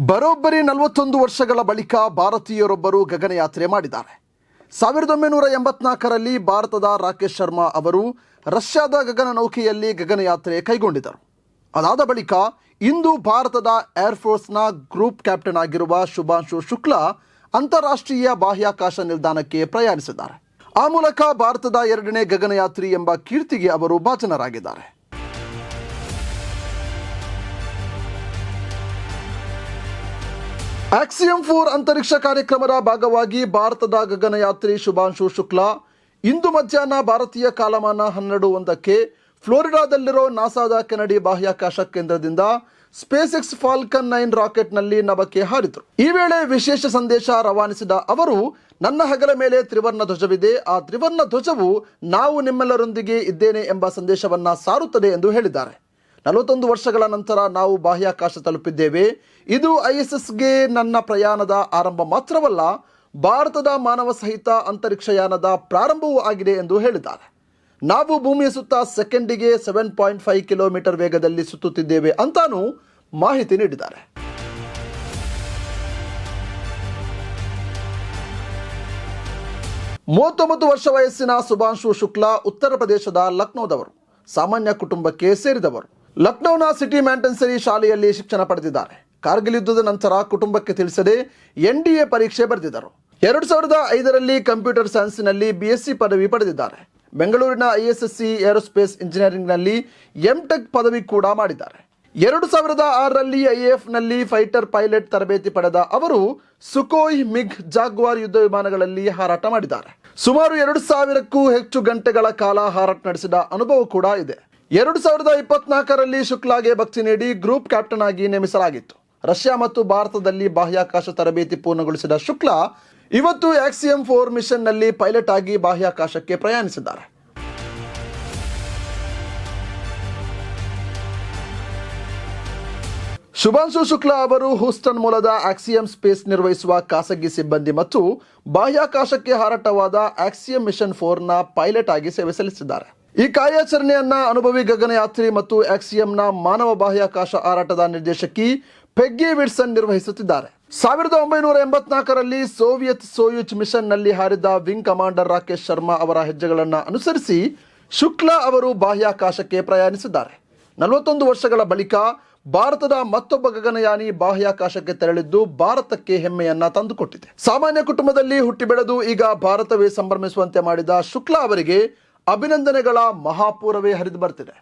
ಬರೋಬ್ಬರಿ ನಲವತ್ತೊಂದು ವರ್ಷಗಳ ಬಳಿಕ ಭಾರತೀಯರೊಬ್ಬರು ಗಗನಯಾತ್ರೆ ಮಾಡಿದ್ದಾರೆ. ಸಾವಿರದ ಒಂಬೈನೂರ ಎಂಬತ್ನಾಲ್ಕರಲ್ಲಿ ಭಾರತದ ರಾಕೇಶ್ ಶರ್ಮಾ ಅವರು ರಷ್ಯಾದ ಗಗನ ನೌಕೆಯಲ್ಲಿ ಗಗನಯಾತ್ರೆ ಕೈಗೊಂಡಿದ್ದರು. ಅದಾದ ಬಳಿಕ ಇಂದು ಭಾರತದ ಏರ್ಫೋರ್ಸ್ನ ಗ್ರೂಪ್ ಕ್ಯಾಪ್ಟನ್ ಆಗಿರುವ ಶುಭಾಂಶು ಶುಕ್ಲಾ ಅಂತಾರಾಷ್ಟ್ರೀಯ ಬಾಹ್ಯಾಕಾಶ ನಿಲ್ದಾಣಕ್ಕೆ ಪ್ರಯಾಣಿಸಿದ್ದಾರೆ. ಆ ಮೂಲಕ ಭಾರತದ ಎರಡನೇ ಗಗನಯಾತ್ರಿ ಎಂಬ ಕೀರ್ತಿಗೆ ಅವರು ಭಾಜನರಾಗಿದ್ದಾರೆ. ಆಕ್ಸಿಯಂ ಫೋರ್ ಅಂತರಿಕ್ಷ ಕಾರ್ಯಕ್ರಮದ ಭಾಗವಾಗಿ ಭಾರತದ ಗಗನಯಾತ್ರಿ ಶುಭಾಂಶು ಶುಕ್ಲಾ ಇಂದು ಮಧ್ಯಾಹ್ನ ಭಾರತೀಯ ಕಾಲಮಾನ ಹನ್ನೆರಡು ಒಂದಕ್ಕೆ ಫ್ಲೋರಿಡಾದಲ್ಲಿರೋ ನಾಸಾದ ಕೆನಡಿ ಬಾಹ್ಯಾಕಾಶ ಕೇಂದ್ರದಿಂದ ಸ್ಪೇಸ್ ಎಕ್ಸ್ ಫಾಲ್ಕನ್ ನೈನ್ ರಾಕೆಟ್ನಲ್ಲಿ ನಭಕ್ಕೆ ಹಾರಿದರು ಈ ವೇಳೆ ವಿಶೇಷ ಸಂದೇಶ ರವಾನಿಸಿದ ಅವರು, ನನ್ನ ಹಗಲ ಮೇಲೆ ತ್ರಿವರ್ಣ ಧ್ವಜವಿದೆ. ಆ ತ್ರಿವರ್ಣ ಧ್ವಜವು ನಾವು ನಿಮ್ಮೆಲ್ಲರೊಂದಿಗೆ ಇದ್ದೇನೆ ಎಂಬ ಸಂದೇಶವನ್ನ ಸಾರುತ್ತದೆ ಎಂದು ಹೇಳಿದ್ದಾರೆ. ನಲವತ್ತೊಂದು ವರ್ಷಗಳ ನಂತರ ನಾವು ಬಾಹ್ಯಾಕಾಶ ತಲುಪಿದ್ದೇವೆ. ಇದು ಐಎಸ್ಎಸ್ಗೆ ನನ್ನ ಪ್ರಯಾಣದ ಆರಂಭ ಮಾತ್ರವಲ್ಲ, ಭಾರತದ ಮಾನವ ಸಹಿತ ಅಂತರಿಕ್ಷಯಾನದ ಪ್ರಾರಂಭವೂ ಆಗಿದೆ ಎಂದು ಹೇಳಿದ್ದಾರೆ. ನಾವು ಭೂಮಿಯ ಸುತ್ತ ಸೆಕೆಂಡಿಗೆ ಸೆವೆನ್ ಪಾಯಿಂಟ್ ಫೈವ್ ಕಿಲೋಮೀಟರ್ ವೇಗದಲ್ಲಿ ಸುತ್ತುತ್ತಿದ್ದೇವೆ ಅಂತಾನೂ ಮಾಹಿತಿ ನೀಡಿದ್ದಾರೆ. ಮೂವತ್ತೊಂಬತ್ತು ವರ್ಷ ವಯಸ್ಸಿನ ಸುಭಾಂಶು ಶುಕ್ಲಾ ಉತ್ತರ ಪ್ರದೇಶದ ಲಕ್ನೋದವರು, ಸಾಮಾನ್ಯ ಕುಟುಂಬಕ್ಕೆ ಸೇರಿದವರು. ಲಕ್ನೋನ ಸಿಟಿ ಮ್ಯಾಂಟನ್ಸರಿ ಶಾಲೆಯಲ್ಲಿ ಶಿಕ್ಷಣ ಪಡೆದಿದ್ದಾರೆ. ಕಾರ್ಗಿಲ್ ಯುದ್ಧದ ನಂತರ ಕುಟುಂಬಕ್ಕೆ ತಿಳಿಸದೆ ಎನ್ ಡಿ ಎ ಪರೀಕ್ಷೆ ಬರೆದಿದ್ದರು. ಎರಡು ಸಾವಿರದ ಐದರಲ್ಲಿ ಕಂಪ್ಯೂಟರ್ ಸೈನ್ಸ್ನಲ್ಲಿ ಬಿ ಎಸ್ ಸಿ ಪದವಿ ಪಡೆದಿದ್ದಾರೆ. ಬೆಂಗಳೂರಿನ I S S C aerospace ಇಂಜಿನಿಯರಿಂಗ್ನಲ್ಲಿ ಎಂ ಟೆಕ್ ಪದವಿ ಕೂಡ ಮಾಡಿದ್ದಾರೆ. ಎರಡು ಸಾವಿರದ ಆರರಲ್ಲಿ ಐಎಎಫ್ನಲ್ಲಿ ಫೈಟರ್ ಪೈಲಟ್ ತರಬೇತಿ ಪಡೆದ ಅವರು ಸುಕೋಯ್ ಮಿಗ್ ಜಾಗ್ವಾರ್ ಯುದ್ಧ ವಿಮಾನಗಳಲ್ಲಿ ಹಾರಾಟ ಮಾಡಿದ್ದಾರೆ. ಸುಮಾರು ಎರಡು ಸಾವಿರಕ್ಕೂ ಹೆಚ್ಚು ಗಂಟೆಗಳ ಕಾಲ ಹಾರಾಟ ನಡೆಸಿದ ಅನುಭವ ಕೂಡ ಇದೆ. ಎರಡು ಸಾವಿರದ ಇಪ್ಪತ್ನಾಲ್ಕರಲ್ಲಿ ಶುಕ್ಲಾಗೆ ಭಕ್ತಿ ನೀಡಿ ಗ್ರೂಪ್ ಕ್ಯಾಪ್ಟನ್ ಆಗಿ ನೇಮಿಸಲಾಗಿತ್ತು. ರಷ್ಯಾ ಮತ್ತು ಭಾರತದಲ್ಲಿ ಬಾಹ್ಯಾಕಾಶ ತರಬೇತಿ ಪೂರ್ಣಗೊಳಿಸಿದ ಶುಕ್ಲಾ ಇವತ್ತು ಆಕ್ಸಿಯಂ ಫೋರ್ ಮಿಷನ್ನಲ್ಲಿ ಪೈಲಟ್ ಆಗಿ ಬಾಹ್ಯಾಕಾಶಕ್ಕೆ ಪ್ರಯಾಣಿಸಿದ್ದಾರೆ. ಶುಭಾಂಶು ಶುಕ್ಲಾ ಅವರು ಹೂಸ್ಟನ್ ಮೂಲದ ಆಕ್ಸಿಯಂ ಸ್ಪೇಸ್ ನಿರ್ವಹಿಸುವ ಖಾಸಗಿ ಸಿಬ್ಬಂದಿ ಮತ್ತು ಬಾಹ್ಯಾಕಾಶಕ್ಕೆ ಹಾರಾಟವಾದ ಆಕ್ಸಿಯಂ ಮಿಷನ್ ಫೋರ್ನ ಪೈಲಟ್ ಆಗಿ ಸೇವೆ ಸಲ್ಲಿಸಿದ್ದಾರೆ. ಈ ಕಾರ್ಯಾಚರಣೆಯನ್ನ ಅನುಭವಿ ಗಗನಯಾತ್ರಿ ಮತ್ತು ಎಕ್ಸಿಎಂನ ಮಾನವ ಬಾಹ್ಯಾಕಾಶ ಹಾರಾಟದ ನಿರ್ದೇಶಕಿ ಪೆಗ್ಗಿ ವಿಡ್ಸನ್ ನಿರ್ವಹಿಸುತ್ತಿದ್ದಾರೆ. ಸಾವಿರದ ಒಂಬೈನೂರ ಎಂಬತ್ನಾಲ್ಕರಲ್ಲಿ ಸೋವಿಯತ್ ಸೋಯುಚ್ ಮಿಷನ್ನಲ್ಲಿ ಹಾರಿದ ವಿಂಗ್ ಕಮಾಂಡರ್ ರಾಕೇಶ್ ಶರ್ಮಾ ಅವರ ಹೆಜ್ಜೆಗಳನ್ನು ಅನುಸರಿಸಿ ಶುಕ್ಲಾ ಅವರು ಬಾಹ್ಯಾಕಾಶಕ್ಕೆ ಪ್ರಯಾಣಿಸಿದ್ದಾರೆ. ನಲವತ್ತೊಂದು ವರ್ಷಗಳ ಬಳಿಕ ಭಾರತದ ಮತ್ತೊಬ್ಬ ಗಗನಯಾನಿ ಬಾಹ್ಯಾಕಾಶಕ್ಕೆ ತೆರಳಿದ್ದು ಭಾರತಕ್ಕೆ ಹೆಮ್ಮೆಯನ್ನ ತಂದುಕೊಟ್ಟಿದೆ. ಸಾಮಾನ್ಯ ಕುಟುಂಬದಲ್ಲಿ ಹುಟ್ಟಿ ಬೆಳೆದು ಈಗ ಭಾರತವೇ ಸಂಭ್ರಮಿಸುವಂತೆ ಮಾಡಿದ ಶುಕ್ಲಾ ಅವರಿಗೆ ಅಭಿನಂದನೆಗಳ ಮಹಾಪೂರವೇ ಹರಿದು ಬರ್ತಿದೆ.